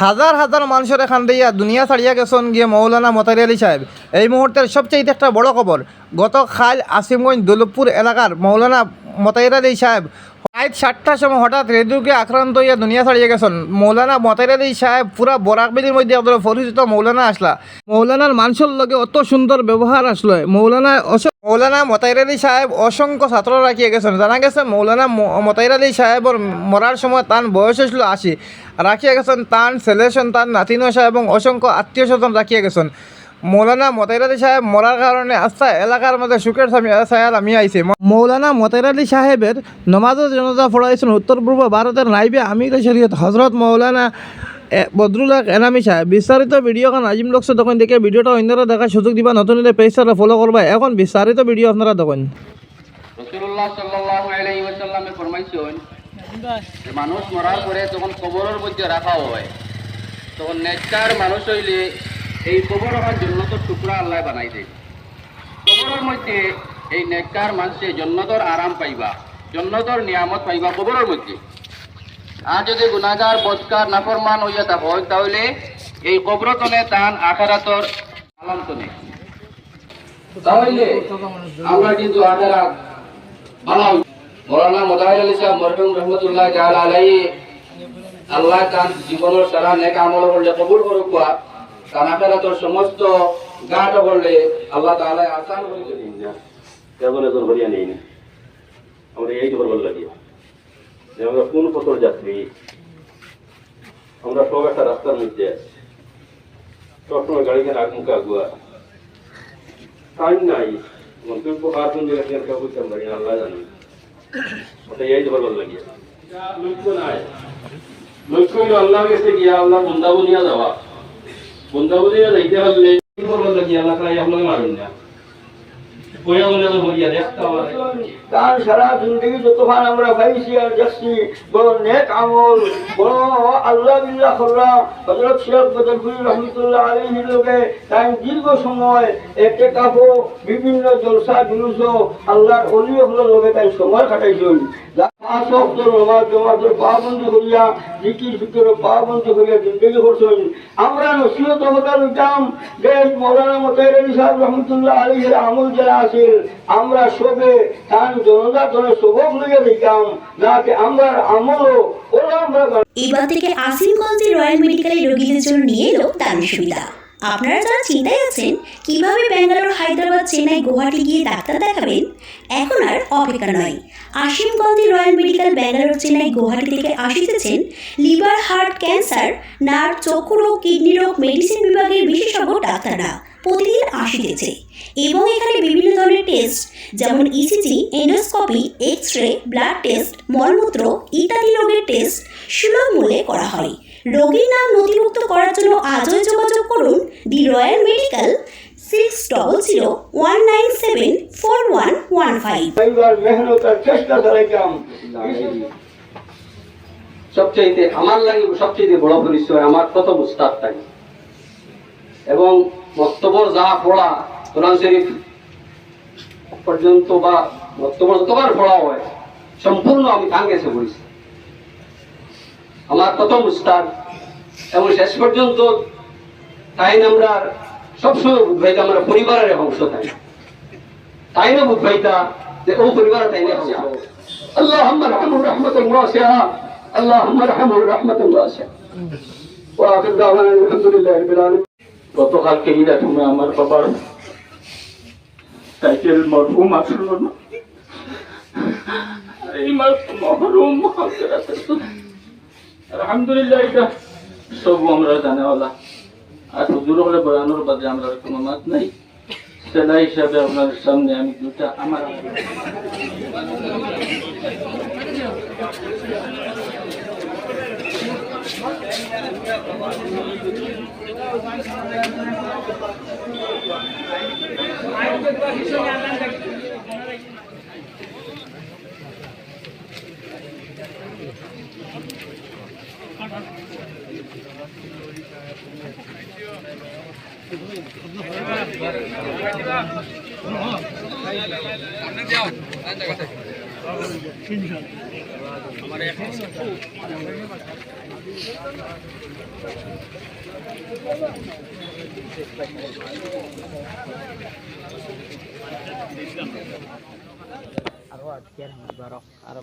হাজার হাজার মানুষের এখান দিয়া দুনিয়া ছাড়িয়া গেছেন গিয়ে মৌলানা মতারি আলী সাহেব। এই মুহূর্তের সবচেয়ে একটা বড় খবর গত খাল আসিমগঞ্জ দৌলভপুর এলাকার মৌলানা মতাইর আলী সাহেব রাত সাতটার সময় হঠাৎ রেডিওকে আক্রান্ত হইয়া দুনিয়া ছাড়িয়ে গেছেন। মৌলানা মতাইর আলী সাহেব পুরা বরাকবিলির মধ্যে আপনার পরিচিত মৌলানা আসলা। মৌলানার মানুষের লগে অত সুন্দর ব্যবহার আসলো। মৌলানা মৌলানা মতাইর আলী সাহেব অসংখ্য ছাত্র রাখিয়ে গেছেন। জানা গেছে, মৌলানা মতাইর আলী সাহেবর মরার সময় তার বয়স হয়েছিল আশি। রাখিয়া গেছেন তান ছেলে, সন্তান নাতিনো সাহেব এবং অসংখ্য আত্মীয় স্বজন রাখিয়া গেছেন। মৌলানা মতাইর আলী সাহেব মরার কারণে আস্থা এলাকার মধ্যে সুখের ছায়াল আমি আইছে মৌলানা মতাইর আলী সাহেবের নমাজের জনতা পড়াইছেন উত্তর পূর্ব ভারতের নাইবে আমির শরীয়ত হজরত মৌলানা বদরুল্লাহ এনামি সাহেব, বিস্তারিত ভিডিওখন আজিম লোকস তখন দেখে ভিডিওটা অন্যরা দেখার সুযোগ দিবা, নতুন হলে পেজটা ফলো করবা। এখন বিস্তারিত ভিডিও আপনারা দেখুন। মানুষ মরার পরে যখন কবরের মধ্যে রাখা হয়, তখন নেককার মানুষ হইলে এই কবর হওয়ার জন্য তো টুকরা আল্লাহ বানাই দেয়। কবরের মধ্যে এই নেককার মানুষে জন্নতর আরাম পাইবা, জন্নতর নিয়ামত পাইবা কবরের মধ্যে। আর যদি গুণাগার বৎকার নাফরমান হইয়া তা হয়, তাহলে এই কবরতনে তান আখারাতর আলামতনে তাহলে আমরা কিন্তু আখারা ভালো মৌলানা মোদাহির আলী সাহেব মরহুম রহমতুল্লাহ জাল আলাই আল্লাহ তার জীবনের সারা নেক আমল করলে, কবুল করুক তার আখারাতর সমস্ত গাঁট করলে আল্লাহ তাআলা আসান কেমন এখন হরিয়া নেই না? আমরা এই করবার লাগিয়ে যে আমরা কোন পথর যাত্রী? আমরা সব একটা রাস্তার মধ্যে আছি। সবসময় গাড়ি কেন মুখে আগুয়া টাইম নাই। মন্ত্রী আর আল্লাহ জানি। ওটা এই করবার লাগিয়ে। লক্ষ্য নাই। লক্ষ্য আল্লাহ গেছে গিয়া আল্লাহ বন্দাবনিয়া যাওয়া। বন্দাবনিয়া যাইতে হলে কি করবার লাগিয়ে আল্লাহ তাই না কইয়া বলে হরিয়া দেখতে আমার তার সারা জিন্দগি আমরা পাইছি আর যাচ্ছি বড় নেক আমল, বড় আল্লাহ বিল্লাহ হজরত বদরপুরি রহমতুল্লাহ লোকে তাই দীর্ঘ সময় একে কাপো বিভিন্ন জলসা জুলুস আল্লাহর অলিও হলো লোকে তাই সময় কাটাইছেন। আমরা যে আমরা সবে তার জনতা ধরে সবক লইয়া দিতাম যাতে আমরা আমলও ওরা আমরা এবার থেকে রয়্যাল রোগীদের জন্য নিয়ে এলো দারুণ সুবিধা। আপনারা যারা চিন্তায় আছেন, কীভাবে ব্যাঙ্গালোর, হায়দ্রাবাদ, চেন্নাই, গুয়াহাটি গিয়ে ডাক্তার দেখাবেন, এখন আর অপেক্ষা নয়। আসিমগঞ্জের রয়্যাল মেডিকেল ব্যাঙ্গালোর, চেন্নাই, গুয়াহাটি থেকে আসিতেছেন লিভার, হার্ট ক্যান্সার, নার্ভ, চক্ষু রোগ, কিডনি রোগ, মেডিসিন বিভাগের বিশেষজ্ঞ ডাক্তাররা প্রতিদিন আসিতেছে এবং এখানে বিভিন্ন ধরনের টেস্ট, যেমন ECG endoscopy X ray blood test মলমূত্র ইত্যাদি রোগের টেস্ট সুলভ মূল্যে করা হয়। রোগীর নাম নথিভুক্ত করার জন্য আজই যোগাযোগ করুন royal medical six double zero one nine seven four one one five সবচাইতে আমার লাগে সবচেয়ে বড় পরিচয়, আমার প্রথম উস্তাদ তাই। এবং বক্তব্য যা পড়া, কোরআন শরীফ পর্যন্ত বা বক্তব্য যতবার পড়া হয়, সম্পূর্ণ আমি কান গেছে পড়েছি। আমার প্রথম উস্তাদ এবং শেষ পর্যন্ত তাই না আমরা সবসময় উদ্ভাইতা আমরা পরিবারের অংশ তাই। তাই না বুধ ভাইতা যে ও পরিবার তাই না আল্লাহ রহমতুল্লাহ আল্লাহ রহমতুল্লাহ গতকালকে ইরা তুমি আমার বাবার টাইটেল মরহুম আসলো না। এই মরহুম আলহামদুলিল্লাহ, এটা সব আমরা জানা আর হুজুরকলে বয়ানোর বাদে আমরা কোনো মত নাই। সেলাই হিসাবে আপনার সামনে আমি দুটা আমার আইন আরো আজকের বারো আরো